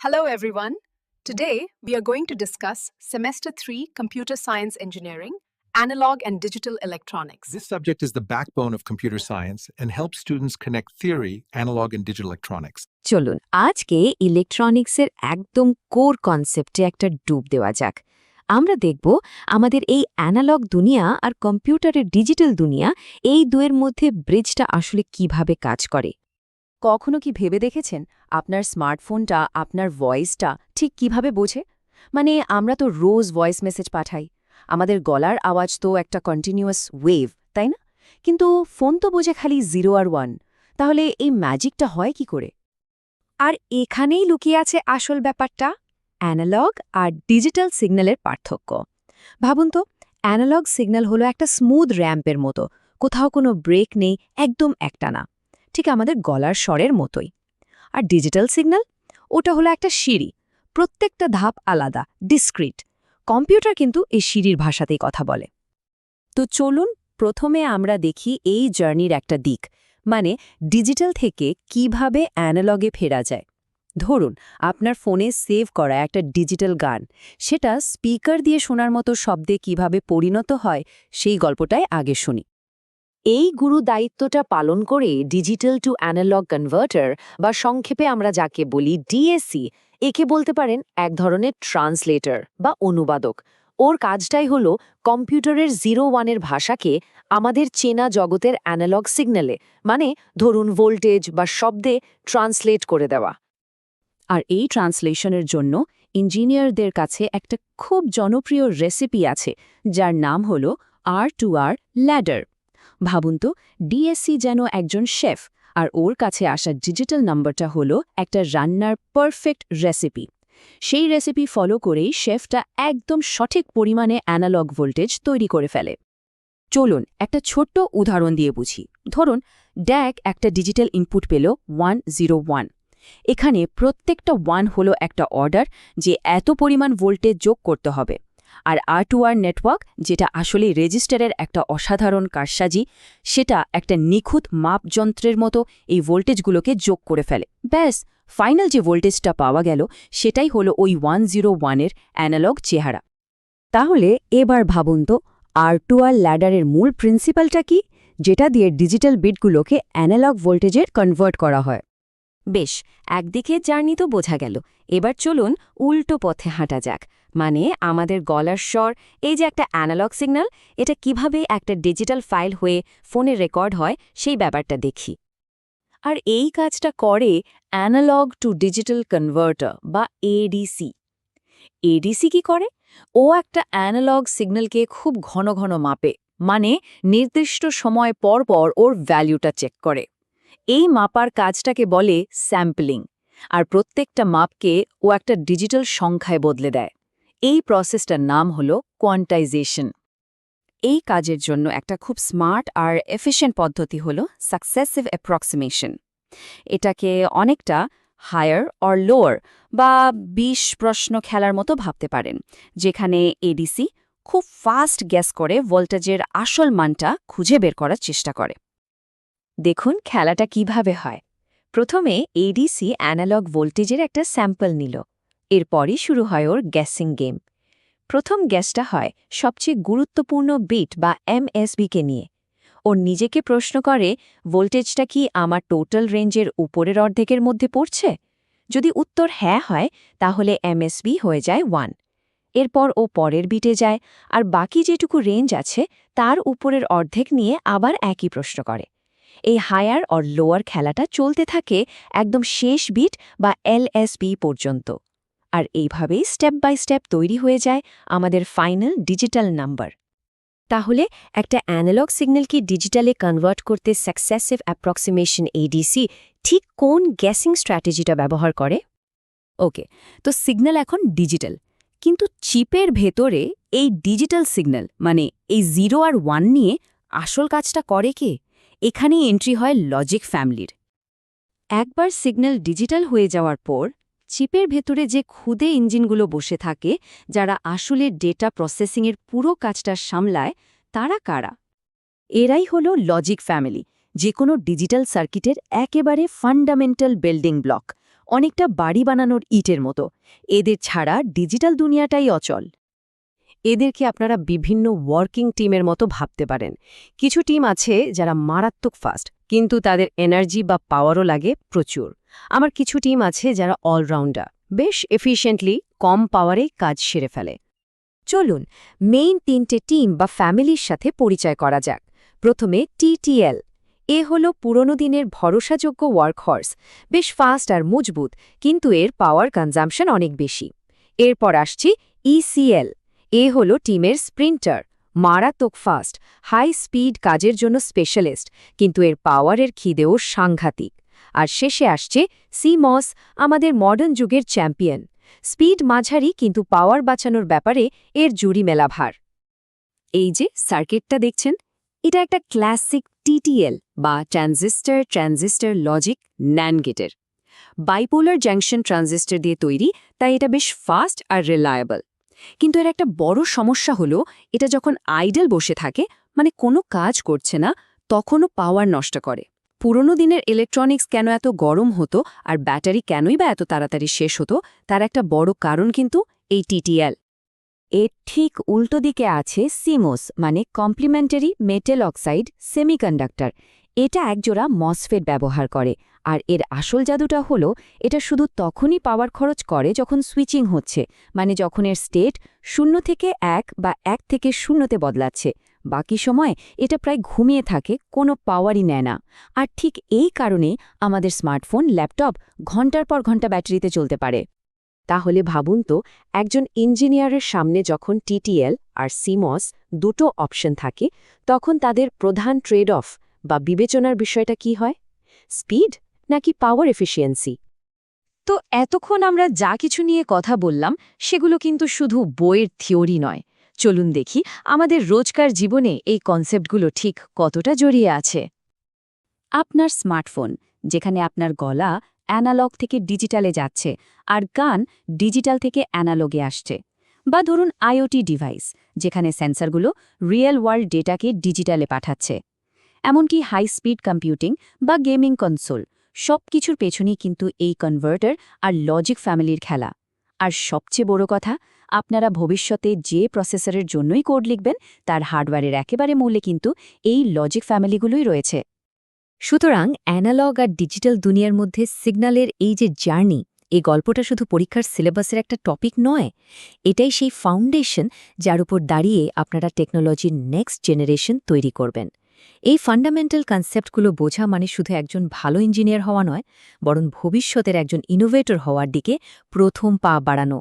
Hello, everyone. Today, we are going to discuss Semester 3 Computer Science Engineering, Analog and Digital Electronics. This subject is the backbone of computer science and helps students connect theory, analog, and digital electronics. চলুন আজকে ইলেকট্রনিক্সের একদম core কনসেপ্টে একটা ডুব দেওয়া যাক আমরা দেখব আমাদের এই অ্যানালগ দুনিয়া আর কম্পিউটারের ডিজিটাল দুনিয়া এই দুয়ের মধ্যে ব্রিজটা আসলে কীভাবে কাজ করে কখনো কি ভেবে দেখেছেন আপনার স্মার্টফোনটা, আপনার ভয়েসটা ঠিক কীভাবে বোঝে? মানে আমরা তো রোজ ভয়েস মেসেজ পাঠাই। আমাদের গলার আওয়াজ তো একটা কন্টিনিউয়াস ওয়েভ তাই না? কিন্তু ফোন তো বোঝে খালি জিরো আর ওয়ান তাহলে এই ম্যাজিকটা হয় কি করে? আর এখানেই লুকিয়ে আছে আসল ব্যাপারটা অ্যানালগ আর ডিজিটাল সিগন্যালের পার্থক্য। ভাবুন তো অ্যানালগ সিগন্যাল হলো একটা স্মুথ র্যাম্পের মতো, কোথাও কোনো ব্রেক নেই, একদম একটানা। ঠিক আমাদের গলার স্বরের মতোই। আর ডিজিটাল সিগন্যাল ওটা হলো একটা সিঁড়ি। প্রত্যেকটা ধাপ আলাদা ডিসক্রিট কম্পিউটার কিন্তু এই সিঁড়ির ভাষাতেই কথা বলে। তো চলুন প্রথমে আমরা দেখি এই জার্নির একটা দিক। মানে ডিজিটাল থেকে কীভাবে অ্যানালগে ফেরা যায়। ধরুন, আপনার ফোনে সেভ করা একটা ডিজিটাল গান। সেটা স্পিকার দিয়ে শোনার মতো শব্দে কীভাবে পরিণত হয়, সেই গল্পটাই আগে শুনি। এই গুরু দায়িত্বটা পালন করে ডিজিটাল টু অ্যানালগ কনভার্টার বা সংক্ষেপে আমরা যাকে বলি ডিএসসি একে বলতে পারেন এক ধরনের ট্রান্সলেটর বা অনুবাদক। ওর কাজটাই হল কম্পিউটারের জিরো ওয়ানের ভাষাকে আমাদের চেনা জগতের অ্যানালগ সিগন্যালে মানে ধরুন ভোল্টেজ বা শব্দে ট্রান্সলেট করে দেওয়া। আর এই ট্রান্সলেশনের জন্য ইঞ্জিনিয়ারদের কাছে একটা খুব জনপ্রিয় রেসিপি আছে, যার নাম হল আর টু আর ল্যাডার ভাবুন তো ডিএসসি যেন একজন শেফ, আর ওর কাছে আসা ডিজিটাল নাম্বারটা হলো একটা রান্নার পারফেক্ট রেসিপি। সেই রেসিপি ফলো করেই শেফটা একদম সঠিক পরিমাণে অ্যানালগ ভোল্টেজ তৈরি করে ফেলে। চলুন, একটা ছোট্ট উদাহরণ দিয়ে বুঝি। ধরুন ড্যাক একটা ডিজিটাল ইনপুট পেল ওয়ান জিরো ওয়ান। এখানে প্রত্যেকটা ওয়ান হলো একটা অর্ডার যে এত পরিমাণ ভোল্টেজ যোগ করতে হবে। আর আর টু আর নেটওয়ার্ক যেটা আসলে রেজিস্টারের একটা অসাধারণ কারসাজি, সেটা একটা নিখুঁত মাপযন্ত্রের মতো এই ভোল্টেজগুলোকে যোগ করে ফেলে। ব্যাস ফাইনাল যে ভোল্টেজটা পাওয়া গেল, সেটাই হলো ওই ওয়ান জিরো ওয়ানের অ্যানালগ চেহারা। তাহলে এবার ভাবুন তো আর টু আর ল্যাডারের মূল প্রিন্সিপালটা কি? যেটা দিয়ে ডিজিটাল বিটগুলোকে অ্যানালগ ভোল্টেজের কনভার্ট করা হয়। বেশ, একদিকে জার্নি তো বোঝা গেল। এবার চলুন উল্টো পথে হাঁটা যাক। মানে আমাদের গলার স্বর, এই যে একটা অ্যানালগ সিগন্যাল, এটা কীভাবে একটা ডিজিটাল ফাইল হয়ে ফোনে রেকর্ড হয়, সেই ব্যাপারটা দেখি। আর এই কাজটা করে অ্যানালগ টু ডিজিটাল কনভার্টার বা এডিসি। এডিসি কি করে? ও একটা অ্যানালগ সিগন্যালকে খুব ঘন ঘন মাপে মানে নির্দিষ্ট সময় পর পর ওর ভ্যালুটা চেক করে। এই মাপার কাজটাকে বলে স্যাম্পলিং, আর প্রত্যেকটা মাপকে ও একটা ডিজিটাল সংখ্যায় বদলে দেয়। এই প্রসেসটার নাম হল কোয়ান্টাইজেশন। এই কাজের জন্য একটা খুব স্মার্ট আর এফিশিয়েন্ট পদ্ধতি হল সাকসেসিভ অ্যাপ্রক্সিমেশন। এটাকে অনেকটা হায়ার অর লোয়ার বা বিশ প্রশ্ন খেলার মতো ভাবতে পারেন, যেখানে এডিসি খুব ফাস্ট গ্যাস করে ভোল্টেজের আসল মানটা খুঁজে বের করার চেষ্টা করে। দেখুন খেলাটা কীভাবে হয়। প্রথমে এডিসি অ্যানালগ ভোল্টেজের একটা স্যাম্পল নিল। এরপরই শুরু হয় ওর গ্যাসিং গেম প্রথম গ্যাসটা হয় সবচেয়ে গুরুত্বপূর্ণ বিট বা এমএসবিকে নিয়ে। ওর নিজেকে প্রশ্ন করে ভোল্টেজটা কি আমার টোটাল রেঞ্জের উপরের অর্ধেকের মধ্যে পড়ছে? যদি উত্তর হ্যাঁ হয়, তাহলে এমএসবি হয়ে যায় ওয়ান এরপর ও পরের বিটে যায়, আর বাকি যেটুকু রেঞ্জ আছে, তার উপরের অর্ধেক নিয়ে আবার একই প্রশ্ন করে। এই হায়ার অর লোয়ার খেলাটা চলতে থাকে একদম শেষ বিট বা এলএসবি পর্যন্ত। আর এইভাবেই স্টেপ বাই স্টেপ তৈরি হয়ে যায় আমাদের ফাইনাল ডিজিটাল নাম্বার। তাহলে একটা অ্যানালগ সিগন্যালকে ডিজিটালে কনভার্ট করতে সাকসেসিভ অ্যাপ্রক্সিমেশন এডিসি ঠিক কোন গ্যাসিং স্ট্র্যাটেজিটা ব্যবহার করে? ওকে, তো সিগন্যাল এখন ডিজিটাল। কিন্তু চিপের ভেতরে এই ডিজিটাল সিগন্যাল মানে এই জিরো আর ওয়ান নিয়ে আসল কাজটা করে কে? এখানেই এন্ট্রি হয় লজিক ফ্যামিলির একবার সিগন্যাল ডিজিটাল হয়ে যাওয়ার পর চিপের ভেতরে যে খুদে ইঞ্জিনগুলো বসে থাকে, যারা আসলে ডেটা প্রসেসিংয়ের পুরো কাজটা সামলায়, তারা কারা? এরাই হল লজিক ফ্যামিলি যে কোনো ডিজিটাল সার্কিটের একেবারে ফান্ডামেন্টাল বিল্ডিং ব্লক অনেকটা বাড়ি বানানোর ইটের মতো। এদের ছাড়া ডিজিটাল দুনিয়াটাই অচল। এদেরকে আপনারা বিভিন্ন ওয়ার্কিং টিমের মতো ভাবতে পারেন। কিছু টিম আছে যারা মারাত্মক ফাস্ট কিন্তু তাদের এনার্জি বা পাওয়ারও লাগে প্রচুর। আমার কিছু টিম আছে যারা অলরাউন্ডার বেশ এফিশিয়েন্টলি কম পাওয়ারে কাজ সেরে ফেলে। চলুন মেইন তিনটে টিম বা ফ্যামিলির সাথে পরিচয় করা যাক। প্রথমে টিটিএল এ হল পুরনো দিনের ভরসাযোগ্য ওয়ার্কহর্স বেশ ফাস্ট আর মজবুত, কিন্তু এর পাওয়ার কনজামশন অনেক বেশি। এরপর আসছি ইসিএল এ হল টিমের স্প্রিন্টার, মারাত্মক ফাস্ট, হাই স্পিড কাজের জন্য স্পেশালিস্ট, কিন্তু এর পাওয়ারের খিদেও সাংঘাতিক। আর শেষে আসছে সিমস, আমাদের মডার্ন যুগের চ্যাম্পিয়ন। স্পিড মাঝারি কিন্তু পাওয়ার বাঁচানোর ব্যাপারে এর জুরি মেলা ভার এই যে সার্কিটটা দেখছেন, এটা একটা ক্লাসিক টিটিএল বা ট্রানজিস্টর ট্রানজিস্টর লজিক ন্যানগেটের বাইপোলার জাংশন ট্রানজিস্টর দিয়ে তৈরি, তাই এটা বেশ ফাস্ট আর রিলায়েবল। কিন্তু এর একটা বড় সমস্যা হলো, এটা যখন আইডল বসে থাকে মানে কোনো কাজ করছে না, তখনও পাওয়ার নষ্ট করে। পুরনো দিনের ইলেকট্রনিক্স কেন এত গরম হতো আর ব্যাটারি কেনই বা এত তাড়াতাড়ি শেষ হতো, তার একটা বড় কারণ কিন্তু এই টিটিএল। এর ঠিক উল্টো দিকে আছে সিমোস মানে কমপ্লিমেন্টারি মেটেল অক্সাইড সেমিকন্ডাক্টর এটা একজোড়া মসফেট ব্যবহার করে। আর এর আসল জাদুটা হলো, এটা শুধু তখনই পাওয়ার খরচ করে যখন সুইচিং হচ্ছে মানে যখন এর স্টেট শূন্য থেকে এক বা এক থেকে শূন্যতে বদলাচ্ছে। বাকি সময় এটা প্রায় ঘুমিয়ে থাকে, কোনো পাওয়ারই নেয় না। আর ঠিক এই কারণে আমাদের স্মার্টফোন ল্যাপটপ ঘণ্টার পর ঘণ্টা ব্যাটারিতে চলতে পারে। তাহলে ভাবুন তো, একজন ইঞ্জিনিয়ারের সামনে যখন টিটিএল আর সিমস দুটো অপশন থাকে, তখন তাদের প্রধান ট্রেড অফ বা বিবেচনার বিষয়টা কি হয়? স্পিড নাকি পাওয়ার এফিসিয়েন্সি তো এতক্ষণ আমরা যা কিছু নিয়ে কথা বললাম, সেগুলো কিন্তু শুধু বইয়ের থিওরি নয়। চলুন দেখি আমাদের রোজকার জীবনে এই কনসেপ্টগুলো ঠিক কতটা জড়িয়ে আছে। আপনার স্মার্টফোন যেখানে আপনার গলা অ্যানালগ থেকে ডিজিটালে যাচ্ছে, আর গান ডিজিটাল থেকে অ্যানালগে আসছে। বা ধরুন আইওটি ডিভাইস যেখানে সেন্সারগুলো রিয়েল ওয়ার্ল্ড ডেটাকে ডিজিটালে পাঠাচ্ছে। এমনকি হাই স্পিড কম্পিউটিং বা গেমিং কনসোল সব কিছুর পেছনেই কিন্তু এই কনভার্টার আর লজিক ফ্যামিলির খেলা। আর সবচেয়ে বড় কথা, আপনারা ভবিষ্যতে যে প্রসেসরের জন্যই কোড লিখবেন, তার হার্ডওয়্যারের একেবারে মূলে কিন্তু এই লজিক ফ্যামিলিগুলোই রয়েছে। সুতরাং অ্যানালগ আর ডিজিটাল দুনিয়ার মধ্যে সিগন্যালের এই যে জার্নি এই গল্পটা শুধু পরীক্ষার সিলেবাসের একটা টপিক নয়, এটাই সেই ফাউন্ডেশন যার উপর দাঁড়িয়ে আপনারা টেকনোলজির নেক্সট জেনারেশন তৈরি করবেন। এই ফান্ডামেন্টাল কনসেপ্টগুলো বোঝা মানে শুধু একজন ভালো ইঞ্জিনিয়ার হওয়া নয়, বরং ভবিষ্যতের একজন ইনোভেটর হওয়ার দিকে প্রথম পা বাড়ানো।